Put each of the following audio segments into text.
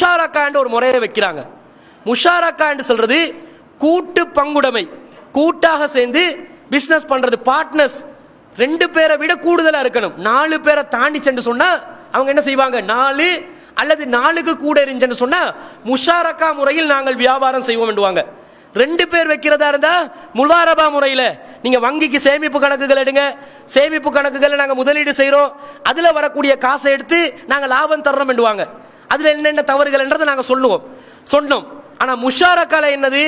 முஷாரக்காண்டு ஒரு முறையை வைக்கிறாங்க. முஷாரக்காண்டு சொல்றது கூட்டு பங்குடைமை கூட்டாக சேர்ந்து பிஸ்னஸ் பண்றது பார்ட்னர்ஸ் ரெண்டு பேரை விட கூடுதலாக இருக்கணும். நாலு பேரை தாண்டி சென்று சொன்னா அவங்க என்ன செய்வாங்க? நாலு அல்லது நாலுக்கு கூட இருந்துச்சுன்னு சொன்னா முஷாரக்கா முறையில் நாங்கள் வியாபாரம் செய்வோம் என்றுவாங்க. ரெண்டு பேர் வைக்கிறதா இருந்தா முலாரபா முறையில் நீங்க வங்கிக்கு சேமிப்பு கணக்குகள் எடுங்க. சேமிப்பு கணக்குகளை நாங்கள் முதலீடு செய்கிறோம் அதில் வரக்கூடிய காசை எடுத்து நாங்கள் லாபம் தர்றோம் என்றுவாங்க. அதில் என்னென்ன தவறுகள்ன்றதை நாங்கள் சொல்லுவோம். சொன்னோம். ஆனால் முஷாரக்கால என்னது?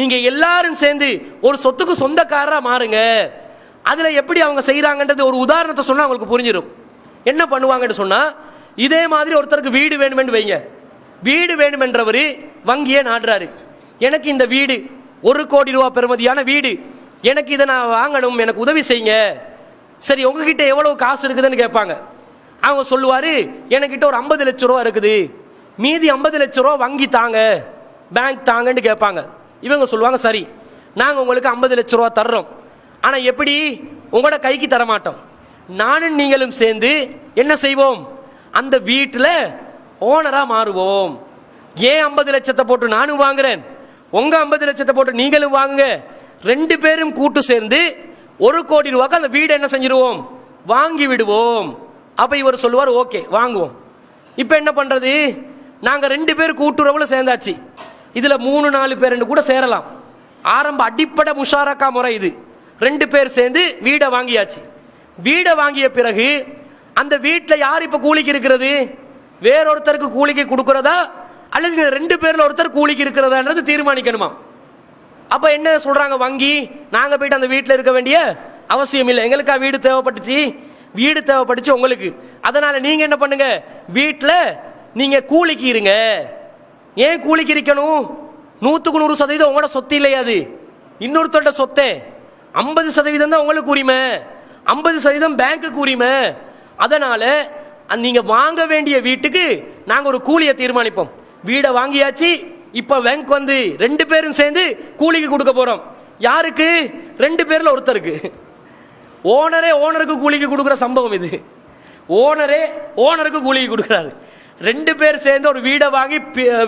நீங்கள் எல்லாரும் சேர்ந்து ஒரு சொத்துக்கு சொந்தக்காரராக மாறுங்க. அதில் எப்படி அவங்க செய்கிறாங்கன்றது ஒரு உதாரணத்தை சொன்னால் அவங்களுக்கு புரிஞ்சிடும் என்ன பண்ணுவாங்கன்னு சொன்னால் இதே மாதிரி ஒருத்தருக்கு வீடு வேணுமென்று வைங்க. வீடு வேணுமென்றவர் வங்கியே நாடுறாரு. எனக்கு இந்த வீடு ஒரு கோடி ரூபா பெறுமதியான வீடு எனக்கு இதை நான் வாங்கணும் எனக்கு உதவி செய்யுங்க. சரி உங்ககிட்ட எவ்வளவு காசு இருக்குதுன்னு கேட்பாங்க. அவங்க சொல்லுவார் எனக்கிட்ட ஒரு ஐம்பது லட்ச ரூபா இருக்குது. மீதி ஐம்பது லட்ச ரூபா வங்கி தாங்க பேங்க் தாங்கன்னு கேட்பாங்க. இவங்க சொல்லுவாங்க சரி நாங்கள் உங்களுக்கு ஐம்பது லட்ச ரூபா தர்றோம். ஆனால் எப்படி? உங்களோட கைக்கு தர மாட்டோம் நானும் நீங்களும் சேர்ந்து என்ன செய்வோம்? அந்த வீட்டில் ஓனராக மாறுவோம். ஏன் ஐம்பது லட்சத்தை போட்டு நானும் வாங்குறேன்? உங்கள் ஐம்பது லட்சத்தை போட்டு நீங்களும் வாங்குங்க. ரெண்டு பேரும் கூட்டு சேர்ந்து ஒரு கோடி ரூபாய்க்கு அந்த வீடு என்ன செஞ்சிருவோம்? வாங்கி விடுவோம். அப்போ இவர் சொல்லுவார் ஓகே வாங்குவோம். இப்போ என்ன பண்ணுறது நாங்கள் ரெண்டு பேர் கூட்டுறவுல சேர்ந்தாச்சு. இதில் மூணு நாலு பேர் கூட சேரலாம். ஆரம்ப அடிப்படை முஷாரக்கா முறை இது. ரெண்டு பேர் சேர்ந்து வீடை வாங்கியாச்சு. வீடை வாங்கிய பிறகு அந்த வீட்டில் யார் இப்போ கூலிக்கு இருக்கிறது? வேறொருத்தருக்கு கூலிக்கு கொடுக்குறதா? அல்லது ரெண்டு பேரில் ஒருத்தர் கூலிக்கு இருக்கிறதான்றது தீர்மானிக்கணுமா? அப்போ என்ன சொல்கிறாங்க வங்கி? நாங்கள் போயிட்டு அந்த வீட்டில் இருக்க வேண்டிய அவசியம் இல்லை. எங்களுக்கா வீடு தேவைப்பட்டுச்சு? வீடு தேவைப்பட்டுச்சு உங்களுக்கு. அதனால் நீங்கள் என்ன பண்ணுங்க? வீட்டில் நீங்கள் கூலிக்கு இருங்க. ஏன் கூலிக்கு இருக்கணும்? நூற்றுக்கு நூறு சதவீதம் உங்களோட சொத்து இல்லையா அது? இன்னொருத்தரோட சொத்தே. ஐம்பது சதவீதம் தான் உங்களுக்கு உரிமை. ஐம்பது சதவீதம் பேங்க்குக்கு உரிமை. அதனால் நீங்கள் வாங்க வேண்டிய வீட்டுக்கு நாங்கள் ஒரு கூலியை தீர்மானிப்போம். வீடை வாங்கியாச்சு இப்போ பேங்க் வந்து ரெண்டு பேரும் சேர்ந்து கூலிக்கு கொடுக்க போகிறோம் யாருக்கு? ரெண்டு பேரில் ஒருத்தருக்கு. ஓனரே ஓனருக்கு கூலிக்கு கொடுக்குற சம்பவம் இது. ஓனரே ஓனருக்கு கூலிக்கு கொடுக்குறாரு. ரெண்டு பேர் சேர்ந்து ஒரு வீடை வாங்கி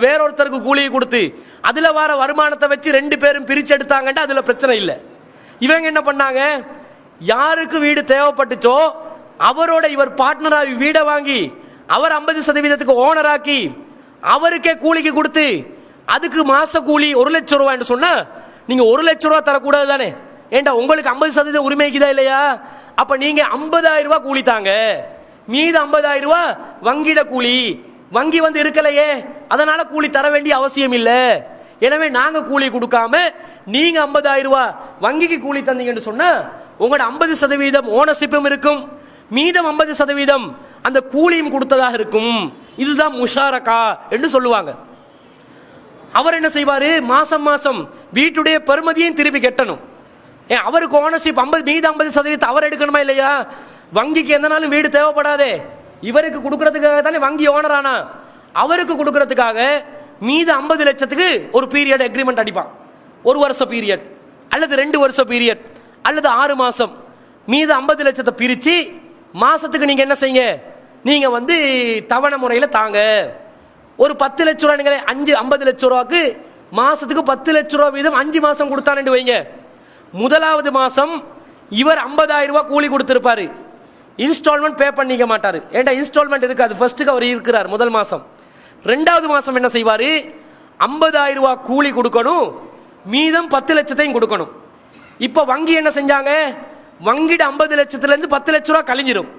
வேறொருத்தருக்கு கூலியை கொடுத்து அதில் வர வருமானத்தை வச்சு ரெண்டு பேரும் பிரித்து எடுத்தாங்கன்ட்டு அதில் பிரச்சனை இல்லை. இவங்க என்ன பண்ணாங்க? யாருக்கு வீடு தேவைப்பட்டுச்சோ அவரோட இவர் பார்ட்னராக வீடை வாங்கி அவர் ஐம்பது சதவீதத்துக்கு ஓனராக்கி அவருக்கே கூலிக்கு கொடுத்து அதுக்கு மாச கூலி ஒரு லட்சம் ரூபான்னு சொன்னால் நீங்கள் ஒரு லட்ச ரூபா தரக்கூடாது தானே ஏண்டா உங்களுக்கு ஐம்பது சதவீதம் உரிமைக்குதா இல்லையா? அப்ப நீங்க ஐம்பதாயிரம் ரூபாய் கூலி தாங்க. மீது ஐம்பதாயிரம் ரூபாய் வங்கிட கூலி. வங்கி வந்து இருக்கலையே. அதனால கூலி தர வேண்டிய அவசியம் இல்லை. எனவே நாங்க கூலி கொடுக்காம நீங்க ஐம்பதாயிரம் ரூபாய் வங்கிக்கு கூலி தந்தீங்கன்னு சொன்னா உங்களோட ஐம்பது சதவீதம் ஓனர்ஷிப்பும் இருக்கும். மீதம் ஐம்பது சதவீதம் அந்த கூலியும் கொடுத்ததாக இருக்கும். இதுதான் முஷாரக்கா என்று சொல்லுவாங்க. அவர் என்ன செய்வாரு? மாசம் மாசம் வீட்டுடைய பெருமதியும் திருப்பி கட்டணும். ஏன் அவருக்கு ஓனர்ஷிப் ஐம்பது மீது ஐம்பது சதவீதத்தை அவர் எடுக்கணுமா இல்லையா? வங்கிக்கு எந்த நாளும் வீடு தேவைப்படாதே. இவருக்கு கொடுக்கறதுக்காக தானே வங்கி ஓனர் ஆனா? அவருக்கு கொடுக்கறதுக்காக மீது ஐம்பது லட்சத்துக்கு ஒரு பீரியட் அக்ரிமெண்ட் அடிப்பான். ஒரு வருஷ பீரியட் அல்லது ரெண்டு வருஷ பீரியட் அல்லது ஆறு மாதம் மீது ஐம்பது லட்சத்தை பிரித்து மாதத்துக்கு நீங்கள் என்ன செய்யுங்க? நீங்கள் வந்து தவணை முறையில் தாங்க. ஒரு பத்து லட்ச ரூபா நீங்களே அஞ்சு ஐம்பது லட்ச ரூபாக்கு மாதத்துக்கு பத்து லட்ச ரூபா வீதம் அஞ்சு மாதம் கொடுத்தானு வைங்க. முதலாவது மாதம் இவர் ஐம்பதாயிரம் ரூபா கூலி கொடுத்துருப்பாரு. இன்ஸ்டால்மெண்ட் பே பண்ணிக்க மாட்டார். ஏன்டா இன்ஸ்டால்மெண்ட் இருக்காது ஃபர்ஸ்ட்டுக்கு அவர் இருக்கிறார் முதல் மாதம் ரெண்டாவது மாதம் என்ன செய்வார்? ஐம்பதாயிரம் ரூபா கூலி கொடுக்கணும். மீதம் பத்து லட்சத்தையும் கொடுக்கணும். இப்போ வங்கி என்ன செஞ்சாங்க? வங்கிட ஐம்பது லட்சத்துலேருந்து பத்து லட்ச ரூபா கழிஞ்சிரும்.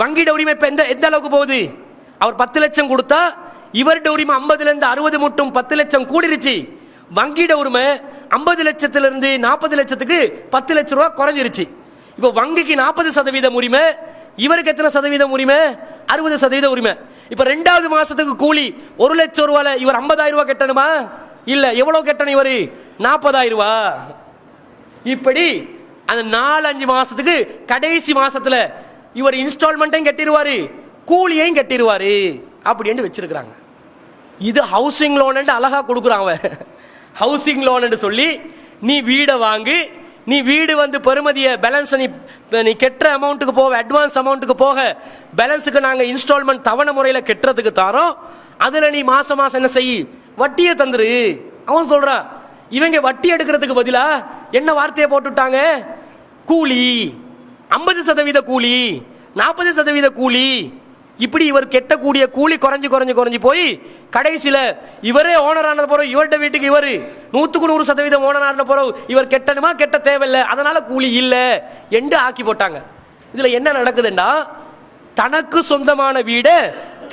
வங்கிட உரிமை இப்போ எந்த எந்த அளவுக்கு போகுது? அவர் பத்து லட்சம் கொடுத்தா இவருடைய உரிமை ஐம்பதுலேருந்து அறுபது மட்டும் பத்து லட்சம் கூடிருச்சு. வங்கிட உரிமை ஐம்பது லட்சத்திலிருந்து நாற்பது லட்சத்துக்கு பத்து லட்ச ரூபா குறைஞ்சிருச்சு. இப்போ வங்கிக்கு நாற்பது சதவீதம் உரிமை இவருக்கு எத்தனை சதவீதம் உரிமை? அறுபது சதவீதம் உரிமை. இப்போ ரெண்டாவது மாசத்துக்கு கூலி ஒரு லட்சம் ரூபால இவர் ஐம்பதாயிரம் ரூபாய் கட்டணுமா? இல்லை எவ்வளோ கட்டணும் இவர்? நாற்பதாயிரம் ரூபா. இப்படி அந்த நாலு அஞ்சு மாசத்துக்கு கடைசி மாசத்துல இவர் இன்ஸ்டால்மெண்ட்டையும் கட்டிடுவாரு கூலியையும் கட்டிடுவாரு அப்படின்னு வச்சிருக்கிறாங்க. இது ஹவுசிங் லோன் அழகா கொடுக்குறான் அவன். ஹவுசிங் லோன் சொல்லி நீ வீடை வாங்கு நீ வீடு வந்து பெறுமதியை பேலன்ஸ் நீ நீ கெட்டுற அமௌண்ட்டுக்கு போக அட்வான்ஸ் அமௌண்ட்டுக்கு போக பேலன்ஸுக்கு நாங்கள் இன்ஸ்டால்மெண்ட் தவணை முறையில் கெட்டுறதுக்கு தாரோம். அதில் நீ மாதம் மாதம் என்ன செய்? வட்டியை தந்துரு. அவன் சொல்கிறான் இவங்க வட்டி எடுக்கிறதுக்கு பதிலாக என்ன வார்த்தையை போட்டுட்டாங்க? கூலி. ஐம்பது சதவீத கூலி. நாற்பது சதவீத கூலி. இப்படி இவர் கெட்டக்கூடிய கூலி குறைஞ்சு குறைஞ்சு குறைஞ்சு போய் கடைசியில் இவரே ஓனர் ஆனது போகிறோம் இவர்கிட்ட வீட்டுக்கு இவர் நூற்றுக்கு நூறு சதவீதம் ஓனர் ஆன போகிறோம் இவர் கெட்டணுமா கெட்ட தேவையில்லை. அதனால் கூலி இல்லை என்று ஆக்கி போட்டாங்க. இதில் என்ன நடக்குதுன்னா தனக்கு சொந்தமான வீடை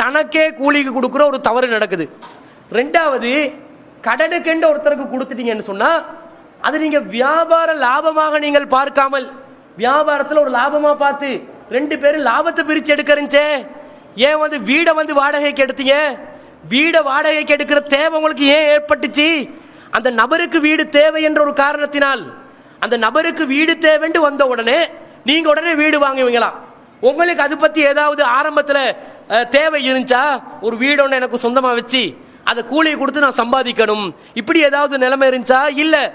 தனக்கே கூலிக்கு கொடுக்குற ஒரு தவறு நடக்குது. ரெண்டாவது கடனுக்கெண்டு ஒருத்தருக்கு கொடுத்துட்டீங்கன்னு சொன்னால் அது நீங்கள் வியாபார லாபமாக நீங்கள் பார்க்காமல் வியாபாரத்தில் ஒரு லாபமாக பார்த்து ரெண்டு பேரும் லாபத்தை பிரித்து எடுக்கிறீச்சே ஏன் வந்து வீடை வந்து வாடகைக்கு எடுத்தீங்க? வீடை வாடகைக்கு எடுக்கிற தேவை உங்களுக்கு ஏன் ஏற்பட்டுச்சு? அந்த நபருக்கு வீடு தேவை என்ற ஒரு காரணத்தினால் அந்த நபருக்கு வீடு தேவைன்னு வந்த உடனே நீங்க உடனே வீடு வாங்குவீங்களாம் உங்களுக்கு அது பத்தி ஏதாவது ஆரம்பத்துல தேவை இருந்துச்சா? ஒரு வீடு ஒன்று எனக்கு சொந்தமா வச்சு அதை கூலி கொடுத்து நான் சம்பாதிக்கணும். இப்படி ஏதாவது நிலைமை இருந்துச்சா? இல்ல.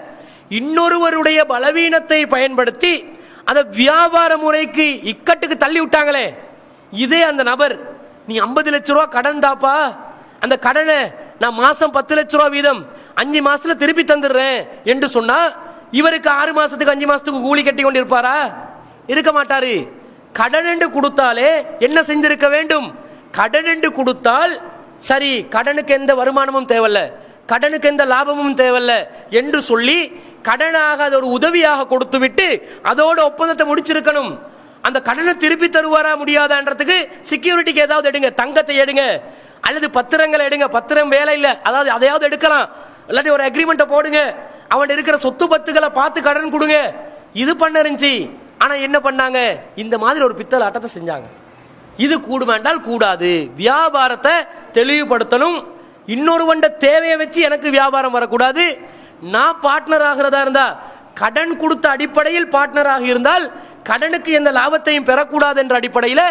இன்னொருவருடைய பலவீனத்தை பயன்படுத்தி அதை வியாபார முறைக்கு இக்கட்டுக்கு தள்ளி விட்டாங்களே. இதே அந்த நபர் நீ ஐம்பது லட்ச ரூபா கடன் தாப்பா. அந்த கடனை நான் மாசம் பத்து லட்ச ரூபா வீதம் அஞ்சு மாசத்துல திருப்பி தந்துடுறேன். என்று சொன்னா இவருக்கு ஆறு மாசத்துக்கு அஞ்சு மாசத்துக்கு கூலி கட்டி கொண்டு இருப்பாரா இருக்க மாட்டாரு. கடன் என்று கொடுத்தாலே என்ன செஞ்சிருக்க வேண்டும்? கடன் என்று கொடுத்தால் சரி கடனுக்கு எந்த வருமானமும் தேவையில்ல. கடனுக்கு எந்த லாபமும் தேவையில்ல என்று சொல்லி கடனாக அது ஒரு உதவியாக கொடுத்து விட்டு அதோட ஒப்பந்தத்தை முடிச்சிருக்கணும். அந்த கடனை திருப்பி தருவாரா முடியாதான்றதுக்கு செக்யூரிட்டிக்கு ஏதாவது எடுங்க தங்கத்தை எடுங்க அல்லது பத்திரங்களை எடுங்க. பத்திரம் வேலை இல்லை. அதாவது அதையாவது எடுக்கலாம். இல்லாட்டி ஒரு அக்ரிமெண்ட்டை போடுங்க. அவன் இருக்கிற சொத்து பத்துகளை பார்த்து கடன் கொடுங்க. இது பண்ண இருந்துச்சு. ஆனால் என்ன பண்ணாங்க? இந்த மாதிரி ஒரு பித்தல் ஆட்டத்தை செஞ்சாங்க. இது கூடுமென்றால் கூடாது. வியாபாரத்தை தெளிவுபடுத்தணும். இன்னொருவண்ட தேவையை வச்சு எனக்கு வியாபாரம் வரக்கூடாது. நான் பார்ட்னர் ஆகிறதா இருந்தா கடன் கொடுத்த அடிப்படையில் பார்ட்னராக இருந்தால் கடனுக்கு எந்த லாபத்தையும் பெறக்கூடாது என்ற அடிப்படையில்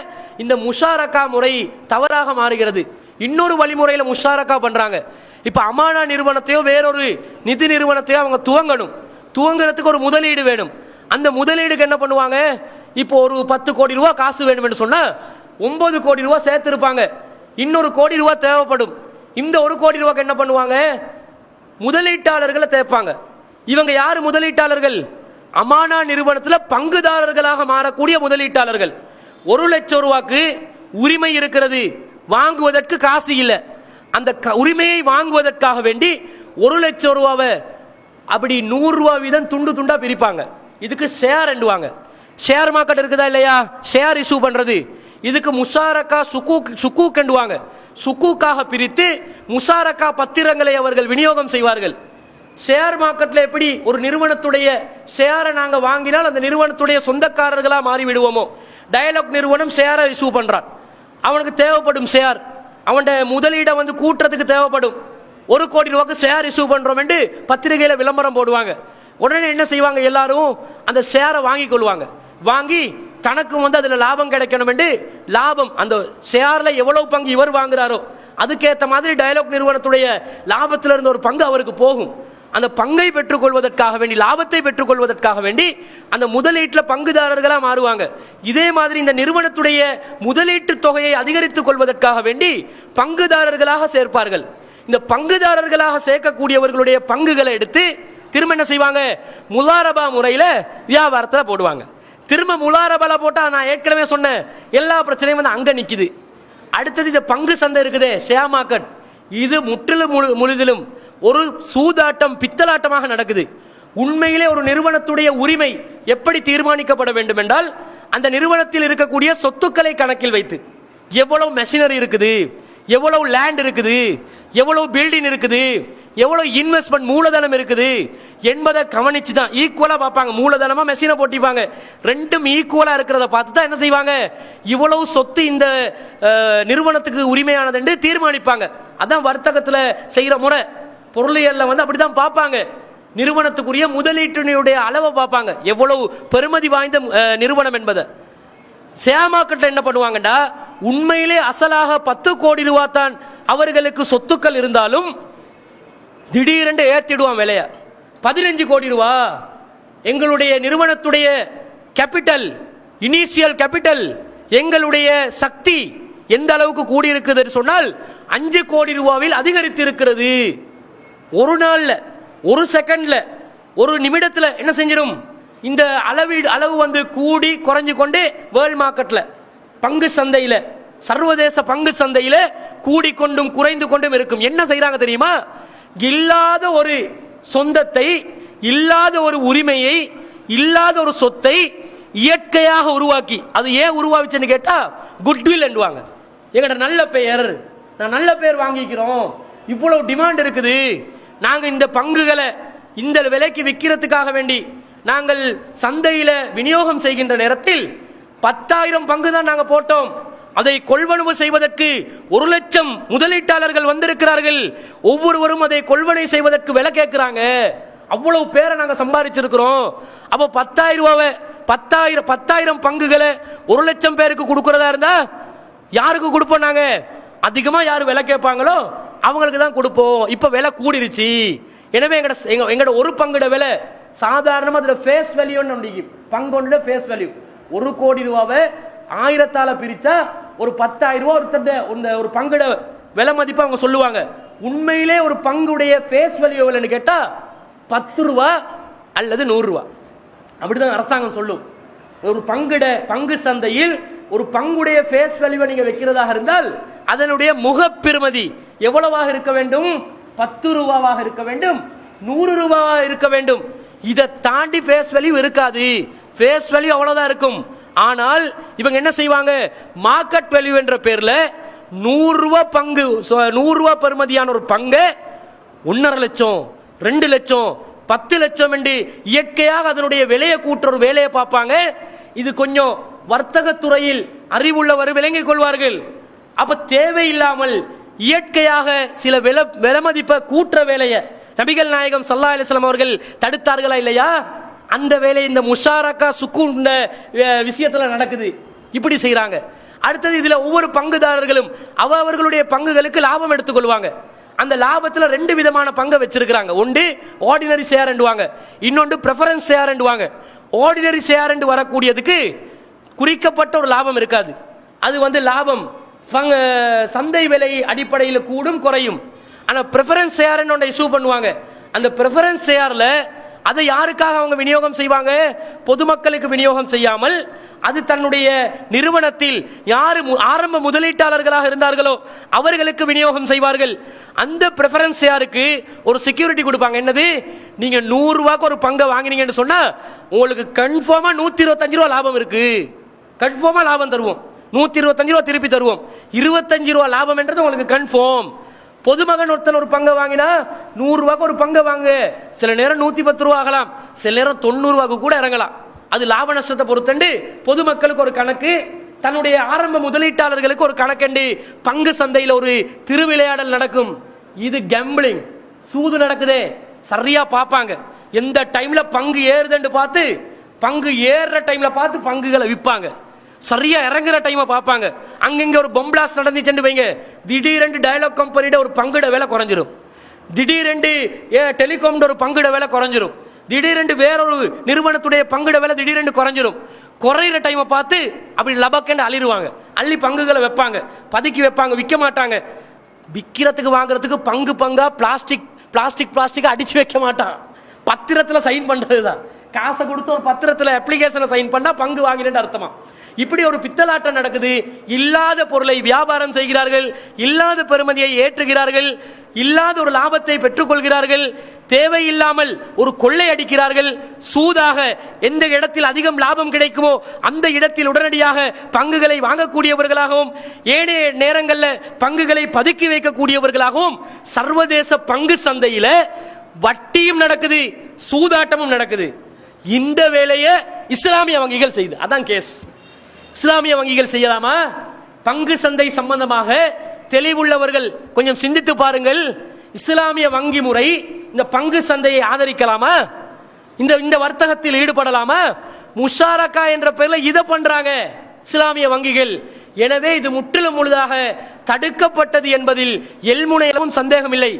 இந்த முஷாரக்கா முறை தவறாக மாறுகிறது. இன்னொரு வழிமுறையில் முஷாரக்கா பண்ணுறாங்க இப்போ அமானா நிறுவனத்தையோ வேறொரு நிதி நிறுவனத்தையோ அவங்க துவங்கணும். துவங்குறதுக்கு ஒரு முதலீடு வேணும். அந்த முதலீடுக்கு என்ன பண்ணுவாங்க? இப்போ ஒரு பத்து கோடி ரூபா காசு வேணும்னு சொன்னால் ஒன்பது கோடி ரூபா சேர்த்துருப்பாங்க. இன்னொரு கோடி ரூபா தேவைப்படும். இந்த ஒரு கோடி ரூபாய்க்கு என்ன பண்ணுவாங்க? முதலீட்டாளர்களை தேய்ப்பாங்க. இவங்க யார் முதலீட்டாளர்கள்? அமானா நிறுவனத்தில் பங்குதாரர்களாக மாறக்கூடிய முதலீட்டாளர்கள். ஒரு லட்சம் ரூபாய்க்கு உரிமை இருக்கிறது வாங்குவதற்கு காசு இல்லை. அந்த க- உரிமையை வாங்குவதற்காக வேண்டி ஒரு லட்சம் ரூபாவை அப்படி நூறு ரூபா வீதம் துண்டு துண்டா பிரிப்பாங்க. இதுக்கு ஷேர் எண்டுவாங்க ஷேர் மார்க்கெட் இருக்குதா இல்லையா? ஷேர் இஷ்யூ பண்றது. இதுக்கு முஷாரக்கா சுக்கூக் சுக்கூக் எண்டுவாங்க சுக்கூக்காக பிரித்து முஷாரக்கா பத்திரங்களை அவர்கள் விநியோகம் செய்வார்கள். ஷேர் மார்க்கெட்டில் எப்படி ஒரு நிறுவனத்துடைய ஷேரை நாங்கள் வாங்கினால் அந்த நிறுவனத்துடைய சொந்தக்காரர்களாக மாறிவிடுவோமோ? டயலாக் நிறுவனம் ஷேரை இஷ்யூ பண்ணுறான் அவனுக்கு தேவைப்படும் ஷேர் அவன்கிட்ட முதலீடை வந்து கூட்டுறதுக்கு தேவைப்படும். ஒரு கோடி ரூபாய்க்கு ஷேர் இஷ்யூ பண்ணுறோம் என்று பத்திரிகையில் விளம்பரம் போடுவாங்க. உடனே என்ன செய்வாங்க எல்லாரும்? அந்த ஷேரை வாங்கி கொள்வாங்க. வாங்கி தனக்கும் வந்து அதில் லாபம் கிடைக்கணும் என்று லாபம் அந்த ஷேரில் எவ்வளவு பங்கு இவர் வாங்குறாரோ அதுக்கேற்ற மாதிரி டயலாக் நிறுவனத்துடைய லாபத்தில் இருந்த ஒரு பங்கு அவருக்கு போகும். அந்த பங்கை பெற்றுக்கொள்வதற்காக வேண்டி லாபத்தை பெற்றுக்கொள்வதற்காக வேண்டி அந்த முதலீட்டில் பங்குதாரர்களாக மாறுவாங்க. இதே மாதிரி இந்த நிறுவனத்துடைய முதலீட்டு தொகையை அதிகரித்துக் கொள்வதற்காக வேண்டி பங்குதாரர்களாக சேர்ப்பார்கள். இந்த பங்குதாரர்களாக சேர்க்கக்கூடியவர்களுடைய பங்குகளை எடுத்து திரும்ப என்ன செய்வாங்க? முலாரபா முறையில் வியாபாரத்தில் போடுவாங்க. திரும்ப முலாரபால போட்டால் நான் ஏற்கனவே சொன்னேன் எல்லா பிரச்சனையும் வந்து அங்கே நிற்கிது அடுத்தது இந்த பங்கு சந்தை இருக்குதே ஷேர் மார்க்கெட். இது முற்றிலும் முழு முழுதிலும் ஒரு சூதாட்டம் பித்தலாட்டமாக நடக்குது. உண்மையிலே ஒரு நிறுவனத்துடைய உரிமை எப்படி தீர்மானிக்கப்பட வேண்டும் என்றால் அந்த நிறுவனத்தில் இருக்கக்கூடிய சொத்துக்களை கணக்கில் வைத்து. எவ்வளவு மெஷினரி இருக்குது எவ்வளவு லேண்ட் இருக்குது எவ்வளவு பில்டிங் இருக்குது எவ்வளவு இன்வெஸ்ட்மெண்ட் மூலதனம் இருக்குது என்பதை கவனிச்சு தான் ஈக்குவலாக பார்ப்பாங்க. மூலதனமாக மெஷினை போட்டிப்பாங்க. ரெண்டும் ஈக்குவலாக இருக்கிறத பார்த்து தான் என்ன செய்வாங்க? இவ்வளவு சொத்து இந்த நிறுவனத்துக்கு உரிமையானது என்று தீர்மானிப்பாங்க. அதான் வர்த்தகத்தில் செய்கிற முறை. பொருளியல்ல வந்து அப்படிதான் பார்ப்பாங்க. நிறுவனத்துக்குரிய முதலீட்டினுடைய அளவை பார்ப்பாங்க. எவ்வளவு பெருமதி வாய்ந்த நிறுவனம் என்பதை. ஷேர் என்ன பண்ணுவாங்கடா? உண்மையிலே அசலாக பத்து கோடி ரூபா தான் அவர்களுக்கு சொத்துக்கள் இருந்தாலும் திடீரென்று ஏத்திடுவான் விலைய. பதினஞ்சு கோடி ரூபா. எங்களுடைய நிறுவனத்துடைய கேபிட்டல் இனிஷியல் கேபிட்டல் எங்களுடைய சக்தி எந்த அளவுக்கு கூடி சொன்னால் அஞ்சு கோடி ரூபாவில் அதிகரித்து இருக்கிறது ஒரு நாளில் ஒரு செகண்டில் ஒரு நிமிடத்தில் என்ன செஞ்சிடும் இந்த அளவீடு அளவு வந்து கூடி குறைஞ்சு கொண்டு வேர்ல்ட் மார்க்கெட்டில் பங்கு சந்தையில் சர்வதேச பங்கு சந்தையில கூடிக்கொண்டும் குறைந்து கொண்டும் இருக்கும். என்ன செய்கிறாங்க தெரியுமா? இல்லாத ஒரு சொந்தத்தை இல்லாத ஒரு உரிமையை இல்லாத ஒரு சொத்தை இயற்கையாக உருவாக்கி அது ஏன் உருவாச்சுன்னு கேட்டால் குட்வில் என்றுவாங்க. எங்கள்கிட்ட நல்ல பெயர் நான் நல்ல பெயர் வாங்கிக்கிறோம். இவ்வளவு டிமாண்ட் இருக்குது. நாங்கள் இந்த பங்குகளை இந்த விலைக்கு விற்கிறதுக்காக வேண்டி நாங்கள் சந்தையில் விநியோகம் செய்கின்ற நேரத்தில் பத்தாயிரம் பங்கு தான் நாங்கள் போட்டோம். அதை கொள்வனவு செய்வதற்கு ஒரு லட்சம் முதலீட்டாளர்கள் வந்திருக்கிறார்கள். ஒவ்வொருவரும் அதை கொள்வனை செய்வதற்கு விலை கேட்கிறாங்க. அவ்வளவு பேரை நாங்கள் சம்பாதிச்சிருக்கிறோம். அப்போ பத்தாயிரம் ரூபாவை பத்தாயிரம் பத்தாயிரம் பங்குகளை ஒரு லட்சம் பேருக்கு கொடுக்கறதா இருந்தா யாருக்கு கொடுப்போம் நாங்கள் அதிகமாக யார் விலை கேட்பாங்களோ அவங்களுக்கு தான் கொடுப்போம். இப்போ விலை கூடிருச்சு. எனவே எங்கட எங்க எங்கட ஒரு பங்குட விலை சாதாரணமாக அதில் ஃபேஸ் வேல்யூன்னு ஒன்று பங்கொண்டு ஃபேஸ் வேல்யூ ஒரு கோடி ரூபாவை ஆயிரத்தால பிரிச்சா ஒரு பத்தாயிரம் ரூபா ஒருத்தர் இந்த ஒரு பங்குட விலை மதிப்பு அவங்க சொல்லுவாங்க. உண்மையிலே ஒரு பங்குடைய ஃபேஸ் வேல்யூ விலைன்னு கேட்டால் பத்து ரூபா அல்லது நூறுரூவா அப்படிதான் அரசாங்கம் சொல்லும். ஒரு பங்குட பங்கு சந்தையில் ஒரு பங்குடைய ஃபேஸ் வேல்யூவை நீங்கள் வைக்கிறதாக இருந்தால் அதனுடைய முகப்பெருமதி எவ்வளவாக இருக்க வேண்டும்? பத்து ரூபாவாக இருக்க வேண்டும். நூறு ரூபாவாக இருக்க வேண்டும். இதை தாண்டி ஃபேஸ் வேல்யூ இருக்காது. ஃபேஸ் வேல்யூ அவ்வளோதான் இருக்கும். ஆனால் இவங்க என்ன செய்வாங்க? மார்க்கெட் வேல்யூ என்ற பேரில் நூறுரூவா பங்கு நூறுரூவா நூறு பெறுமதியான ஒரு பங்கு ஒன்றரை லட்சம் ரெண்டு லட்சம் பத்து லட்சம் என்று இயற்கையாக அதனுடைய விலையை கூட்டுற ஒரு வேலையை பார்ப்பாங்க. இது கொஞ்சம் வர்த்தகத்துறையில் அறிவுள்ளவர் விளங்கிக் கொள்வார்கள். அப்ப தேவையில்லாமல் இயற்கையாக சில வில விலமதிப்பை மதிப்பை கூட்டுற வேலையை நபிகள் நாயகம் சல்லா அலிஸ்லாம் அவர்கள் தடுத்தார்களா இல்லையா? அந்த வேலை இந்த முஷாரக்கா சுக்குண்ட விஷயத்தில் நடக்குது. இப்படி செய்கிறாங்க அடுத்தது இதில் ஒவ்வொரு பங்குதாரர்களும் அவ அவர்களுடைய பங்குகளுக்கு லாபம் எடுத்துக்கொள்வாங்க. அந்த லாபத்தில் ரெண்டு விதமான பங்கை வச்சிருக்கிறாங்க. ஒன்று ஆர்டினரி ஷேர் வாங்க இன்னொன்று ப்ரெஃபரன்ஸ் ஷேர் வாங்க ஆர்டினரி ஷேர் வரக்கூடியதுக்கு குறிக்கப்பட்ட ஒரு லாபம் இருக்காது. அது வந்து லாபம். சந்தை விலை அடிப்படையில் கூடும் குறையும். ஆனால் ப்ரிஃபரன்ஸ் ஷேர்னு ஒன்றை இஷ்யூ பண்ணுவாங்க. அந்த ப்ரிஃபரன்ஸ் சேரில் அதை யாருக்காக அவங்க விநியோகம் செய்வாங்க? பொதுமக்களுக்கு விநியோகம் செய்யாமல் அது தன்னுடைய நிறுவனத்தில் யார் மு- ஆரம்ப முதலீட்டாளர்களாக இருந்தார்களோ அவர்களுக்கு விநியோகம் செய்வார்கள். அந்த ப்ரிஃபரன்ஸ் யாருக்கு ஒரு செக்யூரிட்டி கொடுப்பாங்க. என்னது? நீங்கள் நூறுரூவாக்கு ஒரு பங்கை வாங்கினீங்கன்னு சொன்னால் உங்களுக்கு கன்ஃபார்மாக நூற்றி இருபத்தஞ்சு ரூபா லாபம் இருக்குது கன்ஃபார்மாக லாபம் தருவோம். நூற்றி இருபத்தஞ்சு ரூபா திருப்பி தருவோம். இருபத்தஞ்சு ரூபா லாபம் என்றது உங்களுக்கு கன்ஃபார்ம். பொதுமகன் ஒருத்தன் ஒரு பங்கை வாங்கினா நூறுரூவாக்கு ஒரு பங்கை வாங்கு. சில நேரம் நூற்றி பத்து ரூபா ஆகலாம். சில நேரம் தொண்ணூறு கூட இறங்கலாம். அது லாப நஷ்டத்தை பொறுத்தண்டு பொதுமக்களுக்கு ஒரு கணக்கு தன்னுடைய ஆரம்ப முதலீட்டாளர்களுக்கு ஒரு கணக்கண்டு. பங்கு சந்தையில் ஒரு திருவிளையாடல் நடக்கும். இது கேம்பிளிங் சூது நடக்குதே. சரியா பார்ப்பாங்க எந்த டைம்ல பங்கு ஏறுதுன்னு பார்த்து பங்கு ஏறுற டைம்ல பார்த்து பங்குகளை விற்பாங்க சரியா இறங்குற டைமை பார்ப்பாங்க. அங்கங்க ஒரு பொம்பிளாஸ் நடந்துச்சுன்னு வைங்க. திடீரெண்டு டயலாக் கம்பெனியோட ஒரு பங்குட விலை குறைஞ்சிரும். திடீரெண்டு ஏ டெலிகாம்ட ஒரு பங்குட வேலை குறைஞ்சிரும். திடீரெண்டு வேறொரு நிறுவனத்துடைய பங்குட வேலை திடீரெண்டு குறைஞ்சிரும். குறையிற டைமை பார்த்து அப்படி லபக்கெண்டு அள்ளிடுவாங்க அள்ளி பங்குகளை வைப்பாங்க. பதுக்கி வைப்பாங்க. விற்க மாட்டாங்க. விற்கிறதுக்கு வாங்குறதுக்கு பங்கு பங்கா பிளாஸ்டிக் பிளாஸ்டிக் பிளாஸ்டிக் அடிச்சு வைக்க மாட்டான். பத்திரத்தில் சைன் பண்ணுறது தான் காசை கொடுத்து ஒரு பத்திரத்தில் அப்ளிகேஷனை சைன் பண்ணால் பங்கு வாங்கினேன்னு அர்த்தமா. இப்படி ஒரு பித்தலாட்டம் நடக்குது. இல்லாத பொருளை வியாபாரம் செய்கிறார்கள். இல்லாத பெருமதியை ஏற்றுகிறார்கள். இல்லாத ஒரு லாபத்தை பெற்றுக்கொள்கிறார்கள். தேவையில்லாமல் ஒரு கொள்ளை அடிக்கிறார்கள். சூதாக எந்த இடத்தில் அதிகம் லாபம் கிடைக்குமோ அந்த இடத்தில் உடனடியாக பங்குகளை வாங்கக்கூடியவர்களாகவும் ஏனைய நேரங்களில் பங்குகளை பதுக்கி வைக்கக்கூடியவர்களாகவும் சர்வதேச பங்கு சந்தையில் வட்டியும் நடக்குது சூதாட்டமும் நடக்குது. இந்த வேலையை இஸ்லாமிய வங்கிகள் செய்து அதான் கேஸ். இஸ்லாமிய வங்கிகள் செய்யலாமா? பங்கு சந்தை சம்பந்தமாக தெளிவுள்ளவர்கள் கொஞ்சம் சிந்தித்து பாருங்கள். இஸ்லாமிய வங்கி முறை இந்த பங்கு சந்தையை ஆதரிக்கலாமா? இந்த இந்த வர்த்தகத்தில் ஈடுபடலாமா? முஷாரக்கா என்ற பெயர்ல இதை பண்றாங்க இஸ்லாமிய வங்கிகள். எனவே இது முற்றிலும் முழுதாக தடுக்கப்பட்டது என்பதில் எல்முனையிலும் சந்தேகம் இல்லை